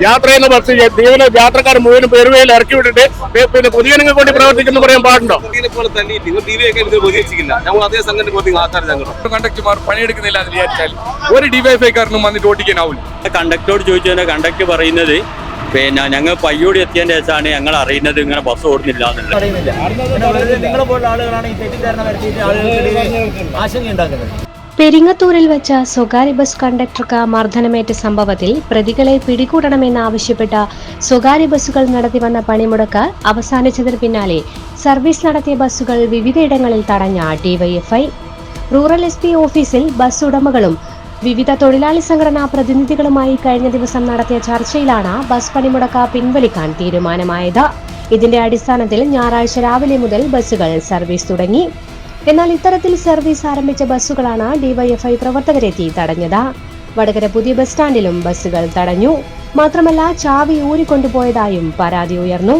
യാത്ര ചെയ്യുന്ന ബസ് ജീവന യാത്രക്കാർ മുഴുവനും പെരുവയിൽ ഇറക്കി വിട്ടിട്ട് പിന്നെ പൊതുജനങ്ങൾക്ക് വേണ്ടി പ്രവർത്തിക്കുന്നു പറയാൻ പാടുണ്ടോ? കണ്ടക്ടർമാർ പണിയെടുക്കുന്നില്ല എന്ന് വിചാരിച്ചാൽ ഒരു ഡിവൈഫൈക്കാരനും വന്നിട്ട് ഓടിക്കാനാവില്ല കണ്ടക്ടറോട് ചോദിച്ചാൽ കണ്ടക്ടർ പറയുന്നത് പിന്നെ ഞങ്ങൾ പയ്യോടി എത്തിയതിന്റെ ശേഷമാണ് ഞങ്ങൾ അറിയുന്നത് ഇങ്ങനെ ബസ് ഓടുന്നില്ല എന്നുള്ളത്. ആളുകളാണ് ഈ തെറ്റിദ്ധാരണ വരുത്തിയിട്ട് ആളുകൾക്കിടയിൽ ആശങ്കയുണ്ടാക്കുന്നത്. പെരിങ്ങത്തൂരിൽ വെച്ച സ്വകാര്യ ബസ് കണ്ടക്ടർക്ക് മർദ്ദനമേറ്റ സംഭവത്തിൽ പ്രതികളെ പിടികൂടണമെന്നാവശ്യപ്പെട്ട സ്വകാര്യ ബസ്സുകൾ നടത്തിവന്ന പണിമുടക്ക് അവസാനിച്ചതിന് പിന്നാലെ സർവീസ് നടത്തിയ ബസ്സുകൾ വിവിധയിടങ്ങളിൽ തടഞ്ഞ ഡിവൈഎഫ്ഐ. റൂറൽ എസ് പി ഓഫീസിൽ ബസ് ഉടമകളും വിവിധ തൊഴിലാളി സംഘടനാ പ്രതിനിധികളുമായി കഴിഞ്ഞ ദിവസം നടത്തിയ ചർച്ചയിലാണ് ബസ് പണിമുടക്ക് പിൻവലിക്കാൻ തീരുമാനമായത്. ഇതിന്റെ അടിസ്ഥാനത്തിൽ ഞായറാഴ്ച രാവിലെ മുതൽ ബസ്സുകൾ സർവീസ് തുടങ്ങി. എന്നാൽ ഇത്തരത്തിൽ സർവീസ് ആരംഭിച്ച ബസ്സുകളാണ് ഡിവൈഎഫ്ഐ പ്രവർത്തകരെത്തി തടഞ്ഞത്. വടകര പുതിയ ബസ് സ്റ്റാൻഡിലും ബസ്സുകൾ തടഞ്ഞു. മാത്രമല്ല ചാവി ഊരിക്കൊണ്ടുപോയതായും പരാതി ഉയർന്നു.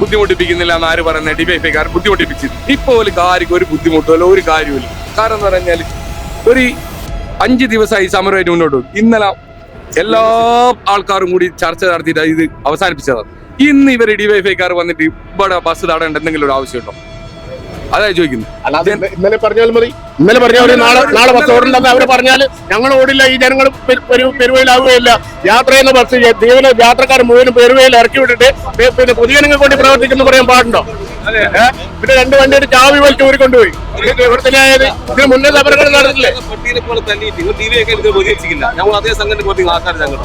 ബുദ്ധിമുട്ടിപ്പിക്കുന്നില്ല എന്ന് ആര് പറയുന്ന? ഡിവൈഫൈക്കാർ ബുദ്ധിമുട്ടിപ്പിച്ചു. ഇപ്പൊ ഒരു കാര്യം ഒരു ബുദ്ധിമുട്ടല്ലോ ഒരു കാര്യമില്ല കാരണം എന്ന് പറഞ്ഞാൽ ഒരു അഞ്ച് ദിവസമായി സമരമായിട്ട് മുന്നോട്ട്. ഇന്നലെ എല്ലാ ആൾക്കാരും കൂടി ചർച്ച നടത്തിയിട്ട് ഇത് അവസാനിപ്പിച്ചതാണ്. ഇന്ന് ഇവർ ഡിവൈഫൈക്കാർ വന്നിട്ട് ഇവിടെ ബസ് തടയേണ്ട എന്തെങ്കിലും ഒരു ആവശ്യമുണ്ടോ? അതാ ചോദിക്കുന്നത്. അല്ലാതെ ഇന്നലെ പറഞ്ഞാൽ മതി. ഇന്നലെ പറഞ്ഞാൽ നാളെ നാളെ ബസ് ഓടണ്ടെന്ന് അവർ പറഞ്ഞാൽ ഞങ്ങൾ ഓടില്ല ഈ ജനങ്ങൾ പെരുവയിലാവുകയില്ല. യാത്ര ചെയ്യുന്ന ബസ് ജീവന യാത്രക്കാർ മുഴുവനും പെരുവയിൽ ഇറക്കി വിട്ടിട്ട് പിന്നെ പൊതുജനങ്ങൾ കൊണ്ട് പ്രവർത്തിക്കുന്നു പറയാൻ പാടുണ്ടോ? പിന്നെ രണ്ട് ഒരു ചാവി വലിച്ച് ഊരി കൊണ്ടുപോയി ഇവിടുത്തെ ഇതിന് മുന്നേ സമരങ്ങൾ നടന്നില്ലേ ഞങ്ങൾ അതേ സംഘടന ആൾക്കാർ ഞങ്ങൾ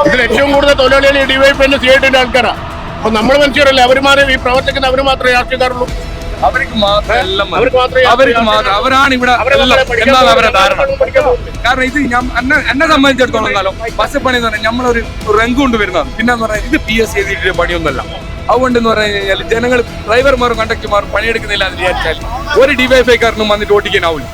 ഇതിൽ ഏറ്റവും കൂടുതൽ തൊഴിലാളികൾ ഡിവൈഫ് സി ഐ ടിന്റെ ആൾക്കാരാണ് അപ്പൊ നമ്മൾ മനുഷ്യരല്ലേ? അവരുമാരെ ഈ പ്രവർത്തിക്കുന്ന അവർ മാത്രമേ രാഷ്ട്രീയക്കാരുള്ളൂ അവർക്ക് മാത്രം അവർക്ക് മാത്രമേ അവർക്ക് മാത്രം അവരാണ് ഇവിടെ അവരെ എന്നാണ് അവരുടെ ധാരണ. കാരണം ഇത് ഞാൻ എന്നെ എന്നെ സംബന്ധിച്ചിടത്തോളം എന്നാലും ബസ് പണി എന്ന് പറഞ്ഞാൽ നമ്മളൊരു റങ്ക് കൊണ്ടുവരുന്നതാണ് പിന്നെ എന്ന് പറഞ്ഞാൽ ഇത് പി എസ് എഴുതിയിട്ട് പണിയൊന്നുമല്ല. അതുകൊണ്ട് എന്ന് പറഞ്ഞു കഴിഞ്ഞാൽ ജനങ്ങൾ ഡ്രൈവർമാരും കണ്ടക്ടർമാരും പണിയെടുക്കുന്നില്ല എന്ന് വിചാരിച്ചാൽ ഒരു ഡിവൈഫൈക്കാരനും വന്നിട്ട് ഓടിക്കാനാവില്ല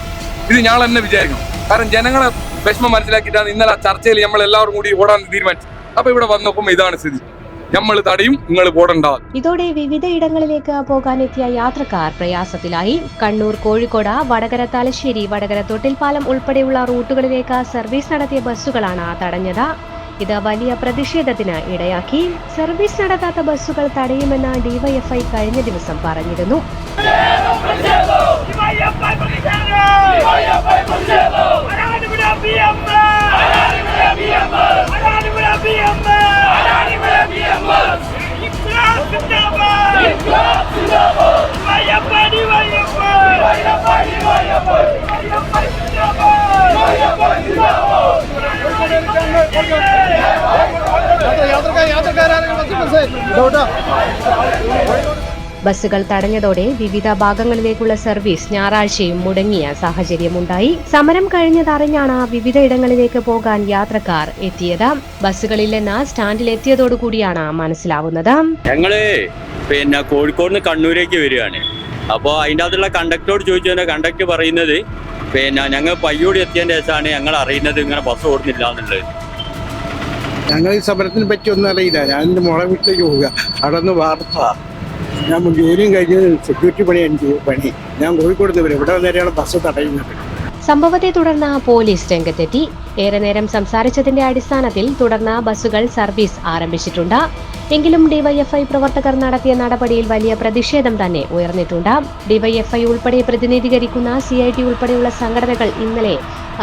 ഇത് ഞാൻ തന്നെ വിചാരിക്കണം. കാരണം ജനങ്ങളെ വിഷമം മനസ്സിലാക്കിയിട്ടാണ് ഇന്നലെ ആ ചർച്ചയിൽ നമ്മൾ എല്ലാവരും കൂടി ഓടാൻ തീരുമാനിച്ചത്. അപ്പൊ ഇവിടെ വന്നപ്പം ഇതാണ് സ്ഥിതി. നമ്മൾ തടയും നിങ്ങൾ പോടണ്ട. ഇതോടെ വിവിധ ഇടങ്ങളിലേക്ക് പോകാനെത്തിയ യാത്രക്കാർ പ്രയാസത്തിലായി. കണ്ണൂർ കോഴിക്കോട് വടകര തലശ്ശേരി വടകര തൊട്ടിൽപ്പാലം ഉൾപ്പെടെയുള്ള റൂട്ടുകളിലേക്ക് സർവീസ് നടത്തിയ ബസ്സുകളാണ് തടഞ്ഞത്. ഇത് വലിയ പ്രതിഷേധത്തിന് ഇടയാക്കി. സർവീസ് നടത്താത്ത ബസ്സുകൾ തടയുമെന്ന് ഡിവൈഎഫ്ഐ കഴിഞ്ഞ ദിവസം പറഞ്ഞിരുന്നു. ബസ്സുകൾ തടഞ്ഞതോടെ വിവിധ ഭാഗങ്ങളിലേക്കുള്ള സർവീസ് ഞായറാഴ്ചയും മുടങ്ങിയ സാഹചര്യമുണ്ടായി. സമരം കഴിഞ്ഞതറിഞ്ഞാണ് വിവിധ ഇടങ്ങളിലേക്ക് പോകാൻ യാത്രക്കാർ എത്തിയത്. ബസ്സുകളില്ലെന്ന് സ്റ്റാൻഡിലെത്തിയതോടുകൂടിയാണ് മനസ്സിലാവുന്നത്. ഞങ്ങൾ പിന്നെ കോഴിക്കോട് കണ്ണൂരേക്ക് വരികയാണ്. അപ്പോൾ അതിന്റെ അകത്തുള്ള കണ്ടക്ടറോട് ചോദിച്ചു കണ്ടക്ടർ പറയുന്നത്? പിന്നെ ഞങ്ങൾ പയ്യോടി എത്തിയതിന്റെ ശേഷമാണ് ഞങ്ങൾ അറിയുന്നത് ഇങ്ങനെ ബസ് ഓടുന്നില്ല എന്നുള്ളത്. ഞങ്ങൾ ഈ സമരത്തിനെ പറ്റി ഒന്നും അറിയില്ല. ഞാൻ എന്റെ മോളെ വീട്ടിലേക്ക് പോവുക. അവിടെ നിന്ന് വാർത്ത. ഞാൻ ജോലിയും കഴിഞ്ഞ് സെക്യൂരിറ്റി പണി എനിക്ക് പണി. ഞാൻ കോഴിക്കോട് ഇവിടെ വന്നേരെയാണ് ബസ് തടയുന്നത്. സംഭവത്തെ തുടർന്ന് പോലീസ് രംഗത്തെത്തി. ഏറെ നേരം സംസാരിച്ചതിന്റെ അടിസ്ഥാനത്തിൽ തുടർന്ന് ബസ്സുകൾ സർവീസ് ആരംഭിച്ചിട്ടുണ്ട്. എങ്കിലും ഡിവൈഎഫ്ഐ പ്രവർത്തകർ നടത്തിയ നടപടിയിൽ വലിയ പ്രതിഷേധം തന്നെ ഉയർന്നിട്ടുണ്ട്. ഡിവൈഎഫ്ഐ ഉൾപ്പെടെ പ്രതിനിധീകരിക്കുന്ന സി ഐ ടി ഉൾപ്പെടെയുള്ള സംഘടനകൾ ഇന്നലെ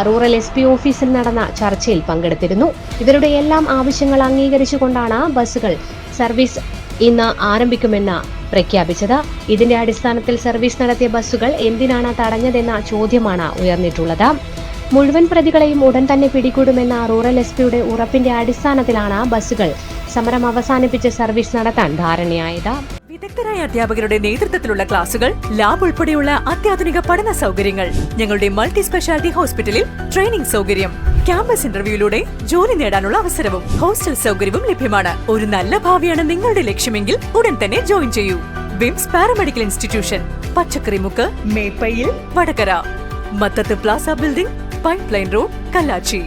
റൂറൽ എസ് പി ഓഫീസിൽ നടന്ന ചർച്ചയിൽ പങ്കെടുത്തിരുന്നു. ഇവരുടെ എല്ലാം ആവശ്യങ്ങൾ അംഗീകരിച്ചുകൊണ്ടാണ് ബസ്സുകൾ സർവീസ് ഇന്ന് ആരംഭിക്കുമെന്ന് പ്രഖ്യാപിച്ചത്. ഇതിന്റെ അടിസ്ഥാനത്തിൽ സർവീസ് നടത്തിയ ബസ്സുകൾ എന്തിനാണ് തടഞ്ഞതെന്ന ചോദ്യമാണ് ഉയർന്നിട്ടുള്ളത്. മുഴുവൻ പ്രതികളെയും ഉടൻ തന്നെ പിടികൂടുമെന്ന റൂറൽ എസ് പിയുടെ ഉറപ്പിന്റെ അടിസ്ഥാനത്തിലാണ് ബസ്സുകൾ. സമരം അവസാനിപ്പിച്ച് സർവീസ് നടത്താൻ ധാരണയായത്. വിദഗ്ധരായ അധ്യാപകരുടെ നേതൃത്വത്തിലുള്ള ക്ലാസുകൾ ലാബ് ഉൾപ്പെടെയുള്ള അത്യാധുനിക പഠന സൗകര്യങ്ങൾ ഞങ്ങളുടെ മൾട്ടി സ്പെഷ്യാലിറ്റി ഹോസ്പിറ്റലിൽ ട്രെയിനിംഗ് സൗകര്യം ക്യാമ്പസ് ഇന്റർവ്യൂയിലൂടെ ജോലി നേടാനുള്ള അവസരവും ഹോസ്റ്റൽ സൗകര്യവും ലഭ്യമാണ്. ഒരു നല്ല ഭാവിയാണ് നിങ്ങളുടെ ലക്ഷ്യമെങ്കിൽ ഉടൻ തന്നെ ജോയിൻ ചെയ്യൂ. VIMS paramedical institution Pachakkarimukku Meppayil Vadakara. Mathath plaza building pipeline road Kallachi